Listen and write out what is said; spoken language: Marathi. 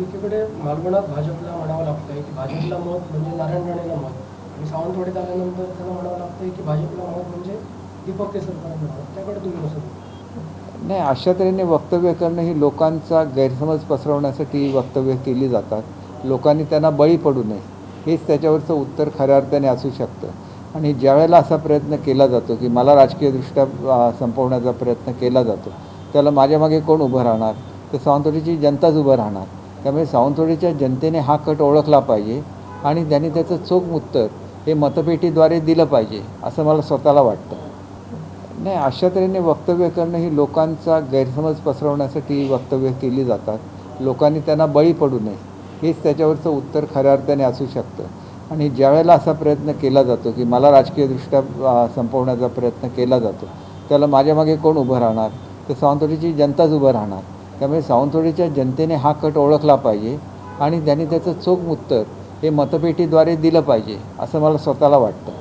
एकीकडे मालवणात भाजपला म्हणावं लागतंय की भाजपला मत म्हणजे नारायण राणेला मत. आणि सावंतवाडीत आल्यानंतर त्यांना म्हणावं लागतंय की भाजपला मत म्हणजे दीपक केसरकरांना मत. त्याकडे तुम्ही कसं नाही अशा तऱ्हेने वक्तव्य करणं ही लोकांचा गैरसमज पसरवण्यासाठी वक्तव्य केली जातात. लोकांनी त्यांना बळी पडू नये. हेच त्याच्यावरचं उत्तर खऱ्या अर्थाने असू शकतं. आणि ज्यावेळेला असा प्रयत्न केला जातो की मला राजकीयदृष्ट्या संपवण्याचा प्रयत्न केला जातो त्याला माझ्यामागे कोण उभं राहणार? तर सावंतवाडीची जनताच उभं राहणार. त्यामुळे सावंतवाडीच्या जनतेने हा कट ओळखला पाहिजे आणि त्यांनी त्याचं चोख उत्तर हे मतपेटीद्वारे दिलं पाहिजे असं मला स्वतःला वाटतं. नाही अशा तऱ्हेने वक्तव्य करणं ही लोकांचा गैरसमज पसरवण्यासाठी वक्तव्य केली जातात. लोकांनी त्यांना बळी पडू नये. हेच त्याच्यावरचं उत्तर खऱ्या अर्थाने असू शकतं. आणि ज्यावेळेला असा प्रयत्न केला जातो की मला राजकीयदृष्ट्या संपवण्याचा प्रयत्न केला जातो त्याला माझ्या मागे कोण उभं राहणार? तर सावंतवाडीची जनताच उभं राहणार. त्यामुळे सावंतवाडीच्या जनतेने हा कट ओळखला पाहिजे आणि त्यांनी त्याचं चोख उत्तर हे मतपेटीद्वारे दिलं पाहिजे असं मला स्वतःला वाटतं.